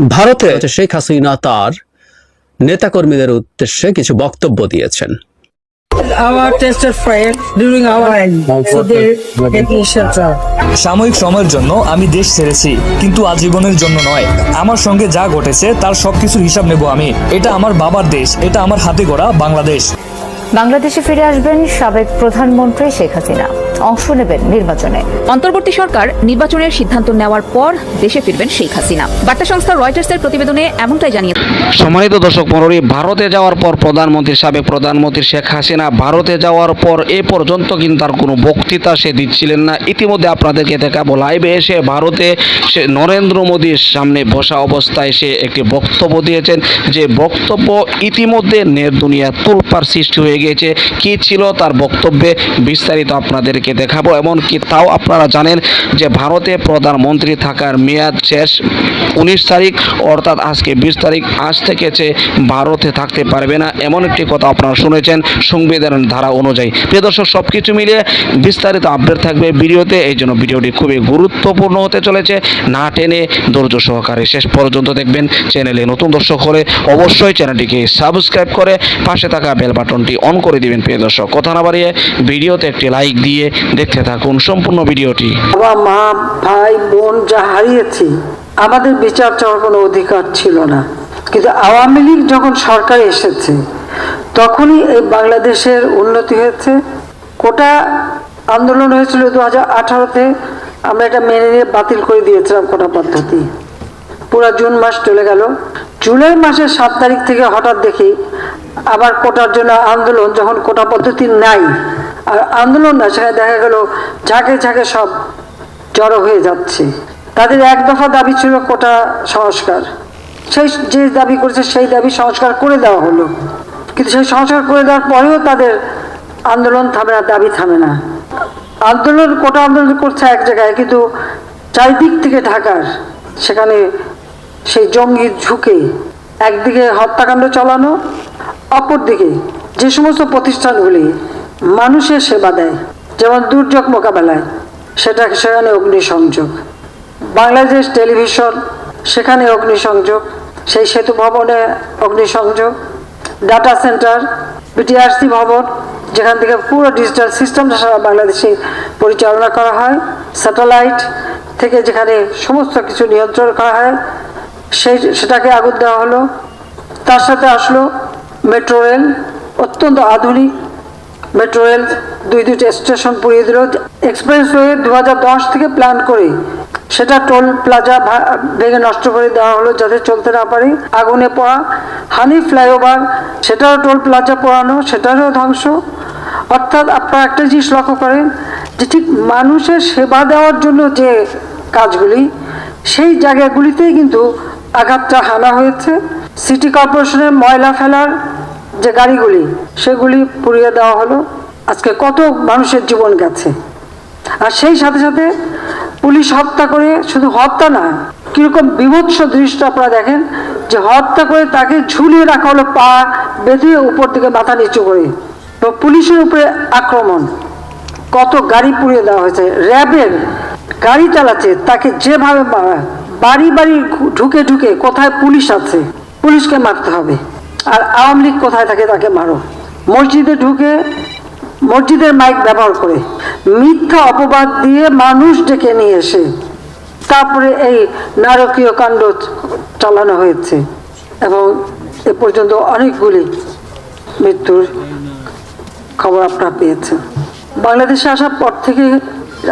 ভারতে শেখ হাসিনা তার নেতাকর্মীদের উদ্দেশ্যে কিছু বক্তব্য দিয়েছেন. সাময়িক সময়ের জন্য আমি দেশ ছেড়েছি কিন্তু আজীবনের জন্য নয়। আমার সঙ্গে যা ঘটেছে তার সবকিছুর হিসাব নেব আমি। এটা আমার বাবার দেশ এটা আমার হাতে গড়া বাংলাদেশ। বাংলাদেশে ফিরে আসবেন সাবেক প্রধানমন্ত্রী শেখ হাসিনা। অংশ নেবেন নির্বাচনে। অন্তর্বর্তী সরকার নির্বাচনের সিদ্ধান্ত নেওয়ার পর দেশে ফিরবেন শেখ হাসিনা। বার্তা সংস্থা রয়টার্সের প্রতিবেদনে এমনটাই জানিয়েছে সম্মানিত দর্শক মন্ডলী ভারতে যাওয়ার পর প্রধানমন্ত্রী সাবেক প্রধানমন্ত্রী শেখ হাসিনা ভারতে যাওয়ার পর এ পর্যন্ত কিন্তু তার কোনো বক্তৃতা সে দিচ্ছিলেন না। ইতিমধ্যে আপনাদেরকে দেখাবো লাইভে এসে ভারতে সে নরেন্দ্র মোদীর সামনে বসা অবস্থায় সে একটি বক্তব্য দিয়েছেন যে বক্তব্য ইতিমধ্যে নের দুনিয়া তুলপার সৃষ্টি হয়ে গিয়েছে। কি ছিল তার বক্তব্যে বিস্তারিত আপনাদেরকে দেখাবো, এমনকি তাও আপনারা জানেন যে ভারতে প্রধানমন্ত্রী থাকার মেয়াদ শেষ উনিশ তারিখ, অর্থাৎ আজকে বিশ তারিখ, আজ থেকে সে ভারতে থাকতে পারবে না। এমন একটি কথা আপনারা শুনেছেন সংবিধানের ধারা অনুযায়ী। প্রিয় দর্শক সব কিছু মিলিয়ে বিস্তারিত আপডেট থাকবে ভিডিওতে, এই জন্য ভিডিওটি খুবই গুরুত্বপূর্ণ হতে চলেছে। না টেনে ধৈর্য সহকারে শেষ পর্যন্ত দেখবেন চ্যানেলে নতুন দর্শক হলে অবশ্যই চ্যানেলটিকে সাবস্ক্রাইব করে পাশে থাকা বেল বাটনটি অন করে দিবেন, প্রিয় দর্শক। কথা না বাড়িয়ে ভিডিওতে একটি লাইক দিয়ে দেখতে থাকুন সম্পূর্ণ ভিডিওটি। বাবা, মা, ভাই, বোন যা হারিয়েছি, আমাদের বিচার চাওয়ার কোনো অধিকার ছিল না। কিন্তু আওয়ামী লীগ যখন সরকারে এসেছে, তখনই এই বাংলাদেশের উন্নতি হয়েছে। কোটা আন্দোলন হয়েছিল দু হাজার আঠারোতে, আমরা এটা মেনে নিয়ে বাতিল করে দিয়েছিলাম কোটা পদ্ধতি। পুরো জুন মাস চলে গেল। জুলাই মাসের সাত তারিখ থেকে হঠাৎ দেখি আবার কোটার জন্য আন্দোলন, যখন কোটা পদ্ধতি নাই আর আন্দোলন না, সেখানে দেখা গেল ঝাঁকে ঝাঁকে সব জড়ো হয়ে যাচ্ছে। তাদের এক দফা দাবি ছিল কোটা সংস্কার। সেই যে দাবি করেছে, সেই দাবি সংস্কার করে দেওয়া হলো। কিন্তু সেই সংস্কার করে দেওয়ার পরেও তাদের আন্দোলন থামে না, দাবি থামে না। আন্দোলন, কোটা আন্দোলন করছে এক জায়গায়, কিন্তু চারিদিক থেকে ঢাকার, সেখানে সেই জঙ্গি ঝুঁকে একদিকে হত্যাকাণ্ড চালানো, অপরদিকে যে সমস্ত প্রতিষ্ঠানগুলি মানুষের সেবা দেয়, যেমন দুর্যোগ মোকাবেলায়, সেটা সেখানে অগ্নিসংযোগ। বাংলাদেশ টেলিভিশন, সেখানে অগ্নিসংযোগ, সেই সেতু ভবনে অগ্নিসংযোগ ডাটা সেন্টার বিটিআরসি ভবন, যেখান থেকে পুরো ডিজিটাল সিস্টেমটা সারা বাংলাদেশে পরিচালনা করা হয় স্যাটেলাইট থেকে যেখানে সমস্ত কিছু নিয়ন্ত্রণ করা হয়, সেই সেটাকে আগুন দেওয়া হলো। তার সাথে আসলো মেট্রো রেল অত্যন্ত আধুনিক মেট্রো রেল দুই দুইটা স্টেশন পুড়িয়ে দিল। এক্সপ্রেসওয়ে দু থেকে প্ল্যান করে। সেটা টোল প্লাজা ভেঙে নষ্ট করে দেওয়া হলো যাতে চলতে না পারে। আগুনে পড়া হানি ফ্লাইওভার সেটাও টোল প্লাজা পোড়ানো, সেটারও ধ্বংস। অর্থাৎ আপনারা একটা জিনিস লক্ষ্য করেন যে ঠিক মানুষের সেবা দেওয়ার জন্য যে কাজগুলি, সেই জায়গাগুলিতেই কিন্তু আঘাতটা হানা হয়েছে। সিটি কর্পোরেশনের ময়লা ফেলার যে গাড়িগুলি, সেগুলি পুড়িয়ে দেওয়া হলো। আজকে কত মানুষের জীবন গেছে। আর সেই সাথে সাথে পুলিশ হত্যা করে শুধু হত্যা না, কীরকম বিভৎস দৃশ্য আপনারা দেখেন, যে হত্যা করে তাকে ঝুলিয়ে রাখা হলো পা বেঁধে উপর থেকে মাথা নিচু করে। তো পুলিশের উপরে আক্রমণ। কত গাড়ি পুড়িয়ে দেওয়া হয়েছে। র্যাবের গাড়ি চালাচ্ছে, তাকে যেভাবে বাড়ি বাড়ি ঢুকে ঢুকে কোথায় পুলিশ আছে, পুলিশকে মারতে হবে। আর আওয়ামী লীগ কোথায় থাকে তাকে মারো। মসজিদে ঢুকে মসজিদের মাইক ব্যবহার করে। মিথ্যা অপবাদ দিয়ে মানুষ ডেকে নিয়ে এসে তারপরে এই নারকীয় কাণ্ড চালানো হয়েছে এবং এ পর্যন্ত অনেকগুলি মৃত্যুর খবর আপনারা পেয়েছেন। বাংলাদেশে আসার পর থেকে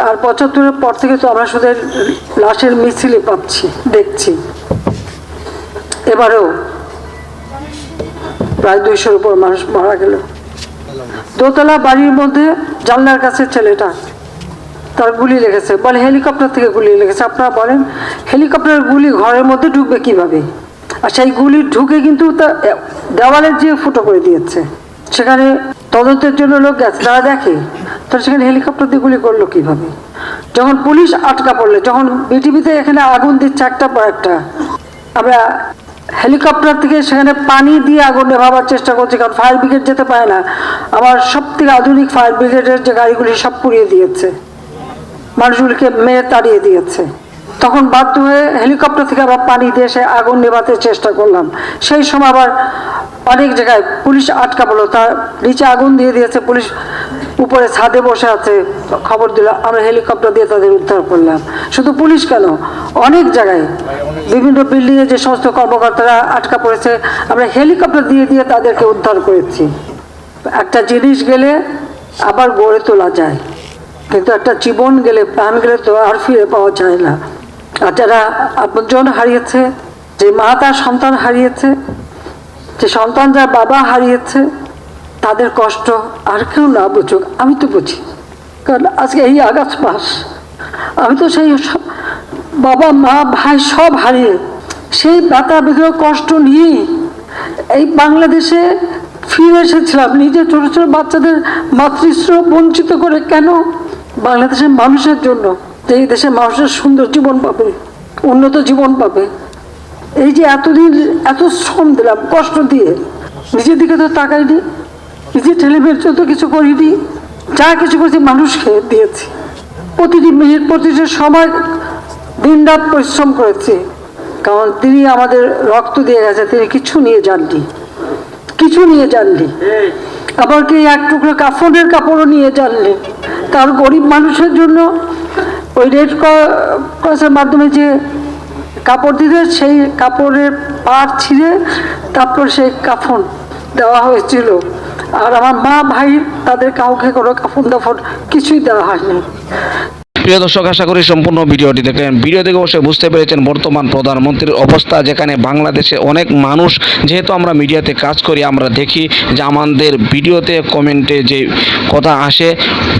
আর পঁচাত্তরের পর থেকে তো আমরা শুধু লাশের মিছিলে পাচ্ছি দেখছি। এবারেও প্রায় দুইশোর উপর মানুষ মারা গেল। দোতলা বাড়ির মধ্যে জানলার কাছে ছেলেটা তার গুলি লেগেছে। বলে, হেলিকপ্টার থেকে গুলি লেগেছে। আপনারা বলেন, হেলিকপ্টারের গুলি ঘরের মধ্যে ঢুকবে কীভাবে? আর সেই গুলি ঢুকে কিন্তু তা দেওয়ালের যে ফুটো করে দিয়েছে, সেখানে তদন্তের জন্য লোক গেছে। তারা দেখে, তারা সেখানে হেলিকপ্টার দিয়ে গুলি করল কীভাবে? যখন পুলিশ আটকা পড়লে, যখন বিটিভিতে এখানে আগুন দিচ্ছে একটা পর একটা, আমরা হেলিকপ্টার থেকে সেখানে পানি দিয়ে আগুন নেভাবার চেষ্টা করছে, কারণ ফায়ার ব্রিগেড যেতে পারে না। আমার সব থেকে আধুনিক ফায়ার ব্রিগেডের যে গাড়িগুলি সব পুড়িয়ে দিয়েছে, মানুষগুলিকে মেরে তাড়িয়ে দিয়েছে। তখন বাধ্য হয়ে হেলিকপ্টার থেকে আবার পানি দিয়ে সে আগুন নেভাতে চেষ্টা করলাম। সেই সময় আবার অনেক জায়গায় পুলিশ আটকা পড়ল। তার নিচে আগুন দিয়ে দিয়েছে পুলিশ। উপরে ছাদে বসে আছে, খবর দিল, আমরা হেলিকপ্টার দিয়ে তাদের উদ্ধার করলাম। শুধু পুলিশ কেন? অনেক জায়গায়। বিভিন্ন বিল্ডিংয়ে যে সমস্ত কর্মকর্তারা আটকা পড়েছে, আমরা হেলিকপ্টার দিয়ে দিয়ে তাদেরকে উদ্ধার করেছি। একটা জিনিস গেলে আবার গড়ে তোলা যায়, কিন্তু একটা জীবন গেলে, প্রাণ গেলে তো আর ফিরে পাওয়া যায় না। আর যারা আপনজন হারিয়েছে, যে মা তার সন্তান হারিয়েছে, যে সন্তান যার বাবা হারিয়েছে তাদের কষ্ট আর কেউ না বুঝুক, আমি তো বুঝি। কারণ আজকে এই আগস্ট মাস, আমি তো সেই বাবা, মা, ভাই সব হারিয়ে, সেই ব্যথা বিগ্রহ কষ্ট নিয়ে এই বাংলাদেশে ফিরে এসেছিলাম। নিজের ছোট ছোট বাচ্চাদের মাতৃশ্রম বঞ্চিত করে কেন? বাংলাদেশের মানুষের জন্য, যে এই দেশের মানুষের সুন্দর জীবন পাবে, উন্নত জীবন পাবে। এই যে এতদিন এত শ্রম দিলাম, কষ্ট দিয়ে, নিজের দিকে তো তাকাইনি নিজের ছেলেমেয়ের জন্য তো কিছু করিনি। যা কিছু করেছি মানুষকে দিয়েছি। প্রতিটি মিনিট প্রতিটি সময় দিন রাত পরিশ্রম করেছি। কারণ তিনি আমাদের রক্ত দিয়ে গেছে, তিনি কিছু নিয়ে যাননি। কিছু নিয়ে যাননি। আবার কি এক টুকরো কাফনের কাপড়ও নিয়ে যাননি। তার গরিব মানুষের জন্য ওই রেড ক্রসের মাধ্যমে যে কাপড় দিলে সেই কাপড়ের পাড় ছিঁড়ে তারপর সেই কাফন দেওয়া হয়েছিল। আর আমার মা ভাই তাদের কাউকে কোনো কাফন দাফন কিছুই দেওয়া হয়নি। প্রিয় দর্শক, আশা করি সম্পূর্ণ ভিডিওটি দেখলেন। ভিডিও থেকে অবশ্যই বুঝতে পেরেছেন বর্তমান প্রধানমন্ত্রীর অবস্থা, যেখানে বাংলাদেশে অনেক মানুষ, যেহেতু আমরা মিডিয়াতে কাজ করি, আমরা দেখি যে আমাদের ভিডিওতে, কমেন্টে যে কথা আসে,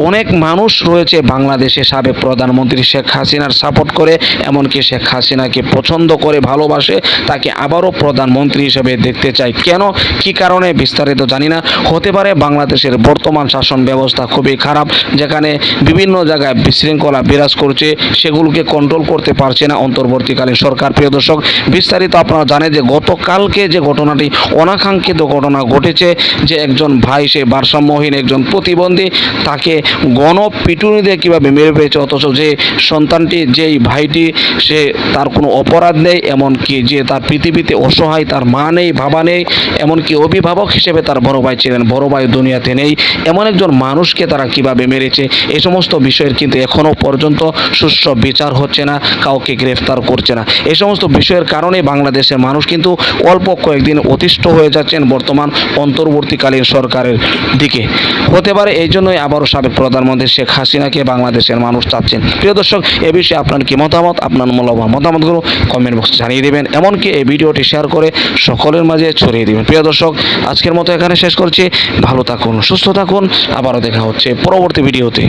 অনেক মানুষ রয়েছে বাংলাদেশে সাবেক প্রধানমন্ত্রী শেখ হাসিনার সাপোর্ট করে, এমনকি শেখ হাসিনাকে পছন্দ করে, ভালোবাসে, তাকে আবারও প্রধানমন্ত্রী হিসেবে দেখতে চাই। কেন? কি কারণে? বিস্তারিত জানি না। হতে পারে বাংলাদেশের বর্তমান শাসন ব্যবস্থা খুবই খারাপ, যেখানে বিভিন্ন জায়গায় বিশৃঙ্খলা বিরাজ করছে, সেগুলোকে কন্ট্রোল করতে পারছে না অন্তর্বর্তীকালীন সরকার। প্রিয় দর্শক, বিস্তারিত আপনারা জানেন যে গতকালকে যে ঘটনাটি, অনাকাঙ্ক্ষিত ঘটনা ঘটেছে যে একজন ভাই, সে ভারসাম্যহীন একজন প্রতিবন্ধী, তাকে গণ পিটুনি দিয়ে কীভাবে মেরে পেয়েছে অথচ যে সন্তানটি, যেই ভাইটি, সে তার কোনো অপরাধ নেই, এমনকি যে তার পৃথিবীতে অসহায়, তার মা নেই, বাবা নেই, এমনকি অভিভাবক হিসেবে তার বড় ভাই ছিলেন, বড় ভাই দুনিয়াতে নেই। এমন একজন মানুষকে তারা কীভাবে মেরেছে এই সমস্ত বিষয়ের কিন্তু এখনও পর্যন্ত সুষ্ঠু বিচার হচ্ছে না, কাউকে গ্রেফতার করছে না। এই সমস্ত বিষয়ের কারণে বাংলাদেশের মানুষ কিন্তু অল্প কয়েকদিন অতিষ্ঠ হয়ে যাচ্ছেন বর্তমান অন্তর্বর্তীকালীন সরকারের দিকে। হতে পারে এই জন্যই আবারও সাবেক প্রধানমন্ত্রী শেখ হাসিনাকে বাংলাদেশের মানুষ চাচ্ছেন। প্রিয় দর্শক, এ বিষয়ে আপনার কি মতামত? আপনার মূল্যবান মতামতগুলো কমেন্ট বক্সে জানিয়ে দেবেন, এমনকি এই ভিডিওটি শেয়ার করে সকলের মাঝে ছড়িয়ে দেবেন। প্রিয় দর্শক, আজকের মতো এখানে শেষ করছি। ভালো থাকুন, সুস্থ থাকুন। আবারও দেখা হচ্ছে পরবর্তী ভিডিওতে।